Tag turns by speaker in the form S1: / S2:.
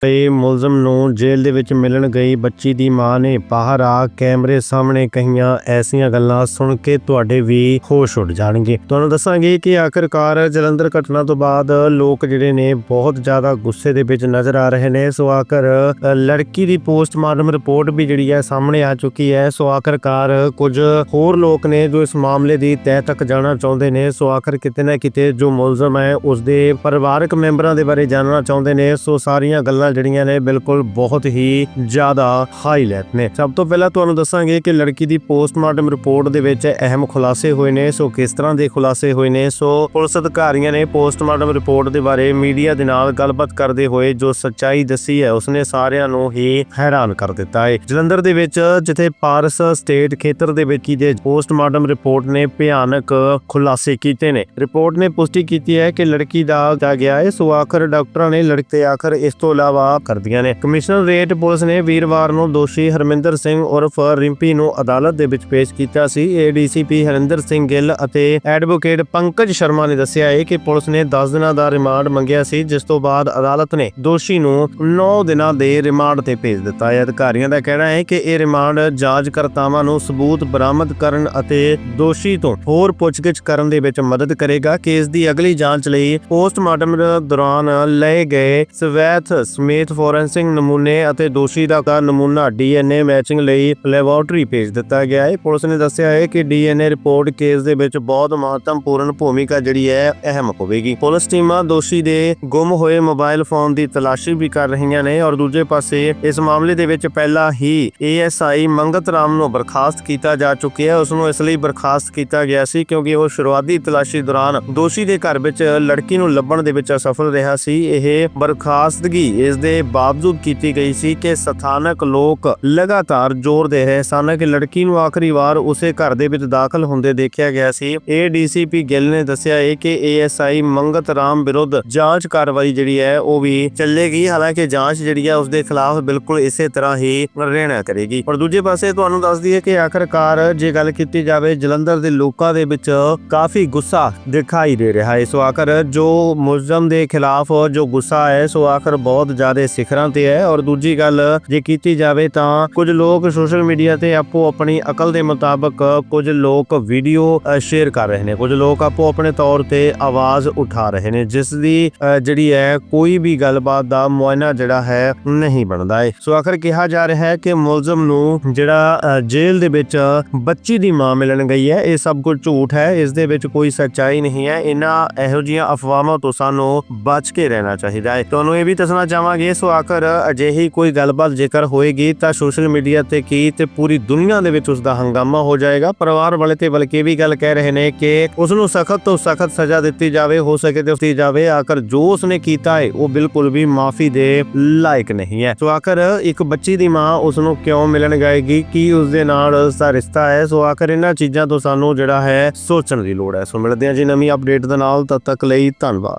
S1: ਤੇ ਮੁਲਜ਼ਮ ਨੂੰ ਜੇਲ੍ਹ ਦੇ ਵਿੱਚ ਮਿਲਣ ਗਈ ਬੱਚੀ ਦੀ ਮਾਂ ਨੇ ਬਾਹਰ ਆ ਕੈਮਰੇ ਸਾਹਮਣੇ ਕਹੀਆਂ, ਐਸੀਆਂ ਗੱਲਾਂ ਸੁਣ ਕੇ ਤੁਹਾਡੇ ਵੀ ਹੋਸ਼ ਉੱਡ ਜਾਣਗੇ। ਤੁਹਾਨੂੰ ਦੱਸਾਂਗੇ ਕਿ ਆਖਿਰਕਾਰ ਜਲੰਧਰ ਘਟਨਾ ਤੋਂ ਬਾਅਦ ਲੋਕ ਜਿਹੜੇ ਨੇ ਬਹੁਤ ਜ਼ਿਆਦਾ ਗੁੱਸੇ ਦੇ ਵਿੱਚ ਨਜ਼ਰ ਆ ਰਹੇ ਨੇ। ਸੋ ਆਖਰ ਲੜਕੀ ਦੀ ਪੋਸਟਮਾਰਟਮ ਰਿਪੋਰਟ ਵੀ ਜਿਹੜੀ ਹੈ ਸਾਹਮਣੇ ਆ ਚੁੱਕੀ ਹੈ। ਸੋ ਆਖਿਰਕਾਰ ਕੁਝ ਹੋਰ ਲੋਕ ਨੇ ਜੋ ਇਸ ਮਾਮਲੇ ਦੀ ਤਹਿ ਤੱਕ ਜਾਣਾ ਚਾਹੁੰਦੇ ਨੇ। ਸੋ ਆਖਰ ਕਿਤੇ ਨਾ ਕਿਤੇ ਜੋ ਮੁਲਜ਼ਮ ਹੈ ਉਸ ਦੇ ਪਰਿਵਾਰਕ ਮੈਂਬਰਾਂ ਦੇ ਬਾਰੇ ਜਾਣਨਾ ਚਾਹੁੰਦੇ ਨੇ। ਸੋ ਸਾਰੀਆਂ ਗੱਲਾਂ ਜਿਹੜੀਆਂ ਨੇ ਬਿਲਕੁਲ ਬਹੁਤ ਹੀ ਜ਼ਿਆਦਾ ਹਾਈਲਾਈਟ ਨੇ। ਸਭ ਤੋਂ ਪਹਿਲਾਂ ਤੁਹਾਨੂੰ ਦੱਸਾਂਗੇ ਕਿ ਲੜਕੀ ਦੀ ਪੋਸਟਮਾਰਟਮ ਰਿਪੋਰਟ ਦੇ ਵਿੱਚ ਅਹਿਮ ਖੁਲਾਸੇ ਹੋਏ ਨੇ। ਸੋ ਕਿਸ ਤਰ੍ਹਾਂ ਦੇ ਖੁਲਾਸੇ ਹੋਏ ਨੇ? ਸੋ ਪੁਲਿਸ ਅਧਿਕਾਰੀਆਂ ਨੇ ਪੋਸਟਮਾਰਟਮ ਰਿਪੋਰਟ ਦੇ ਬਾਰੇ ਮੀਡੀਆ ਦੇ ਨਾਲ ਗੱਲਬਾਤ ਕਰਦੇ ਹੋਏ ਜੋ ਸੱਚਾਈ ਦੱਸੀ ਹੈ, ਉਸਨੇ ਸਾਰਿਆਂ ਨੂੰ ਹੀ ਹੈਰਾਨ ਕਰ ਦਿੱਤਾ ਹੈ। ਜਲੰਧਰ ਦੇ ਵਿੱਚ, ਜਿੱਥੇ ਪਾਰਸ ਸਟੇਟ ਖੇਤਰ ਦੇ ਵਿੱਚ ਦੇ ਪੋਸਟਮਾਰਟਮ ਰਿਪੋਰਟ ਨੇ ਭਿਆਨਕ ਖੁਲਾਸੇ ਕੀਤੇ ਨੇ। ਰਿਪੋਰਟ ਨੇ ਪੁਸ਼ਟੀ ਕੀਤੀ ਹੈ ਕਿ ਲੜਕੀ ਦਾ ਦਿੱਤਾ ਗਿਆ ਹੈ। ਸੋ ਆਖਰ ਡਾਕਟਰਾਂ ਨੇ ਲੜਕੇ ਤੇ ਆਖਰ ਇਸ ਤੋਂ ਇਲਾਵਾ ਕਰਦੀਆਂ ਨੇ। ਕਮਿਸ਼ਨਰ ਰੇਟ ਪੁਲਿਸ ਨੇ ਵੀਰਵਾਰ ਨੂੰ ਦੋਸ਼ੀ ਹਰਮਿੰਦਰ ਸਿੰਘ ਉਰਫ ਰਿੰਪੀ ਨੂੰ ਅਦਾਲਤ ਦੇ ਵਿੱਚ ਪੇਸ਼ ਕੀਤਾ ਸੀ। ਏਡੀਸੀਪੀ ਹਰਿੰਦਰ ਸਿੰਘ ਗਿੱਲ ਅਤੇ ਐਡਵੋਕੇਟ ਪੰਕਜ ਸ਼ਰਮਾ ਨੇ ਦੱਸਿਆ ਹੈ ਕਿ ਪੁਲਿਸ ਨੇ 10 ਦਿਨਾਂ ਦਾ ਰਿਮਾਂਡ ਮੰਗਿਆ ਸੀ, ਜਿਸ ਤੋਂ ਬਾਅਦ ਅਦਾਲਤ ਨੇ ਦੋਸ਼ੀ ਨੂੰ 9 ਦਿਨਾਂ ਦੇ ਰਿਮਾਂਡ ਤੇ ਭੇਜ ਦਿੱਤਾ ਹੈ। ਅਧਿਕਾਰੀਆਂ ਦਾ ਕਹਿਣਾ ਹੈ ਕਿ ਇਹ ਰਿਮਾਂਡ ਜਾਂਚਕਰਤਾਵਾਂ ਨੂੰ ਸਬੂਤ ਬਰਾਮਦ ਕਰਨ ਅਤੇ ਦੋਸ਼ੀ ਤੋਂ ਹੋਰ ਪੁੱਛਗਿੱਛ ਕਰਨ ਦੇ ਵਿੱਚ ਮਦਦ ਕਰੇਗਾ। ਕੇਸ ਦੀ ਅਗਲੀ ਜਾਂਚ ਲਈ ਪੋਸਟਮਾਰਟਮ ਦੌਰਾਨ ਲਏ ਗਏ ਸਵੈਥ ਸਮੇਤ ਫੋਰੈਂਸਿਕ ਨਮੂਨੇ ਅਤੇ ਦੋਸ਼ੀ ਦਾ ਦਾ ਨਮੂਨਾ ਡੀਐਨਏ ਮੈਚਿੰਗ ਲਈ ਲੈਬੋਰੇਟਰੀ ਭੇਜ ਦਿੱਤਾ ਗਿਆ ਹੈ। ਪੁਲਿਸ ਨੇ ਦੱਸਿਆ ਹੈ ਕਿ ਡੀਐਨਏ ਰਿਪੋਰਟ ਕੇਸ ਦੇ ਵਿੱਚ ਬਹੁਤ ਮਹੱਤਵਪੂਰਨ ਭੂਮਿਕਾ ਜਿਹੜੀ ਹੈ, ਅਹਿਮ ਹੋਵੇਗੀ। ਪੁਲਿਸ ਟੀਮਾਂ ਦੋਸ਼ੀ ਦੇ ਗੁੰਮ ਹੋਏ ਮੋਬਾਈਲ ਫੋਨ ਦੀ ਤਲਾਸ਼ੀ ਵੀ ਕਰ ਰਹੀਆਂ ਨੇ ਔਰ ਦੂਜੇ ਪਾਸੇ ਇਸ ਮਾਮਲੇ ਦੇ ਵਿੱਚ ਪਹਿਲਾਂ ਹੀ ਏਐਸਆਈ ਮੰਗਤ ਰਾਮ ਨੂੰ ਬਰਖਾਸਤ ਕੀਤਾ ਜਾ ਚੁੱਕਿਆ ਹੈ। ਉਸ ਨੂੰ ਇਸ ਲਈ ਬਰਖਾਸਤ ਕੀਤਾ ਗਿਆ ਸੀ ਕਿਉਂਕਿ ਉਹ ਸ਼ੁਰੂਆਤੀ ਤਲਾਸ਼ੀ ਦੌਰਾਨ ਦੋਸ਼ੀ ਦੇ ਘਰ ਵਿੱਚ ਲੜਕੀ ਨੂੰ ਲੱਭਣ ਦੇ ਵਿੱਚ ਅਸਫਲ ਰਿਹਾ ਸੀ। ਇਹ ਬਰਖਾਸਤਗੀ ਇਸ ਦੇ ਬਾਵਜੂਦ ਕੀਤੀ ਗਈ ਸੀ ਕਿ ਸਥਾਨਕ ਲੋਕ ਲਗਾਤਾਰ ਜ਼ੋਰ ਦੇ ਰਹੇ ਸਨ ਕਿ ਲੜਕੀ ਨੂੰ ਆਖਰੀ ਵਾਰ ਉਸੇ ਘਰ ਦੇ ਵਿੱਚ ਦਾਖਲ ਹੁੰਦੇ ਦੇਖਿਆ ਗਿਆ ਸੀ। ਏਡੀਸੀਪੀ ਗਿੱਲ ਨੇ ਦੱਸਿਆ ਹੈ ਕਿ ਏਐਸਆਈ ਮੰਗਤ ਰਾਮ ਵਿਰੁੱਧ ਜਾਂਚ ਕਾਰਵਾਈ ਜਿਹੜੀ ਹੈ ਉਹ ਵੀ ਚੱਲੇਗੀ। ਹਾਲਾਂਕਿ ਜਾਂਚ ਜਿਹੜੀ ਹੈ ਉਸ ਦੇ ਖਿਲਾਫ ਬਿਲਕੁਲ ਇਸੇ ਤਰ੍ਹਾਂ ਹੀ ਰਹਿਣਾ ਕਰੇਗੀ। ਪਰ ਦੂਜੇ ਪਾਸੇ ਤੁਹਾਨੂੰ ਦੱਸਦੀ ਦਈਏ ਕਿ ਆਖਰਕਾਰ ਜੇ ਗੱਲ ਕੀਤੀ ਜਾਵੇ ਜਲੰਧਰ ਦੇ ਲੋਕਾਂ ਦੇ ਵਿੱਚ ਕਾਫੀ ਗੁੱਸਾ ਦਿਖਾਈ ਦੇ ਰਿਹਾ ਹੈ। ਸੋ ਆਖਰ ਜੋ ਮੁਲਜ਼ਮ ਦੇ ਖਿਲਾਫ ਜੋ ਗੁੱਸਾ ਹੈ, ਸੋ ਆਖਰ ਬਹੁਤ ਜ਼ਿਆਦਾ ਸਿਖਰਾਂ ਤੇ ਹੈ ਔਰ ਦੂਜੀ ਗੱਲ ਜੇ ਕੀਤੀ ਜਾਵੇ ਤਾਂ ਕੁਝ ਲੋਕ ਸੋਸ਼ਲ ਮੀਡੀਆ ਤੇ ਆਪੋ ਆਪਣੀ ਅਕਲ ਦੇ ਮੁਤਾਬਕ ਕੁਝ ਲੋਕ ਵੀਡੀਓ ਸ਼ੇਅਰ ਕਰ ਰਹੇ ਨੇ। ਕੁਝ ਲੋਕ ਆਪੋ ਆਪਣੇ ਤੌਰ ਤੇ ਆਵਾਜ਼ ਉਠਾ ਰਹੇ ਨੇ ਜਿਸ ਦੀ ਜਿਹੜੀ ਹੈ ਕੋਈ ਵੀ ਗੱਲਬਾਤ ਦਾ ਮੁਆਇਨਾ ਜਿਹੜਾ ਹੈ ਨਹੀਂ ਬਣਦਾ ਹੈ ਸੋ ਆਖਰ ਕਿਹਾ ਜਾ ਰਿਹਾ ਹੈ ਕਿ ਮੁਲਜ਼ਮ ਨੂੰ ਜਿਹੜਾ ਅ, ਜੇਲ੍ਹ ਦੇ ਵਿੱਚ ਬੱਚੀ ਦੀ ਮਾਂ ਮਿਲਣ ਗਈ ਹੈ ਇਹ ਸਭ ਕੁਝ ਝੂਠ ਹੈ ਇਸ ਦੇ ਵਿੱਚ ਕੋਈ ਸੱਚਾਈ ਨਹੀਂ ਹੈ। ਇਹਨਾਂ ਇਹੋ ਜਿਹੀਆਂ ਅਫਵਾਹਾਂ ਤੋਂ ਸਾਨੂੰ ਬਚ ਕੇ ਰਹਿਣਾ ਚਾਹੀਦਾ ਹੈ ਤੁਹਾਨੂੰ ਇਹ ਵੀ ਦੱਸਣਾ ਚਾਹਾਂ ਚਾਹਾਂਗੇ ਸੋ ਆਖਰ ਅਜਿਹੀ ਕੋਈ ਗੱਲਬਾਤ ਜੇਕਰ ਹੋਏਗੀ ਤਾਂ ਸੋਸ਼ਲ ਮੀਡੀਆ ਤੇ ਕੀ ਤੇ ਪੂਰੀ ਦੁਨੀਆ ਦੇ ਵਿੱਚ ਉਸ ਦਾ ਹੰਗਾਮਾ ਹੋ ਜਾਏਗਾ। ਪਰਿਵਾਰ ਵਾਲੇ ਤੇ ਬਲਕਿ ਇਹ ਵੀ ਗੱਲ ਕਹਿ ਰਹੇ ਨੇ ਕਿ ਉਸ ਨੂੰ ਸਖਤ ਤੋਂ ਸਖਤ ਸਜ਼ਾ ਦਿੱਤੀ ਜਾਵੇ, ਹੋ ਸਕੇ ਤੇ ਦਿੱਤੀ ਜਾਵੇ। ਆਖਰ ਜੋ ਉਸਨੇ ਕੀਤਾ ਹੈ, ਉਹ ਬਿਲਕੁਲ ਵੀ ਮਾਫੀ ਦੇ ਲਾਇਕ ਨਹੀਂ ਹੈ। ਸੋ ਆਖਰ ਇੱਕ ਬੱਚੀ ਦੀ ਮਾਂ ਉਸ ਨੂੰ ਕਿਉਂ ਮਿਲਣ ਗਏਗੀ? ਕੀ ਉਸ ਦੇ ਨਾਲ ਉਸ ਦਾ ਰਿਸ਼ਤਾ ਹੈ? ਸੋ ਆਖਰ ਇਹਨਾਂ ਚੀਜ਼ਾਂ ਤੋਂ ਸਾਨੂੰ ਜਿਹੜਾ ਹੈ, ਸੋਚਣ ਦੀ ਲੋੜ ਹੈ। ਸੋ ਮਿਲਦੇ ਹਾਂ ਜੀ ਨਵੀਂ ਅਪਡੇਟ ਦੇ ਨਾਲ। ਤਦ ਤੱਕ ਲਈ ਧੰਨਵਾਦ।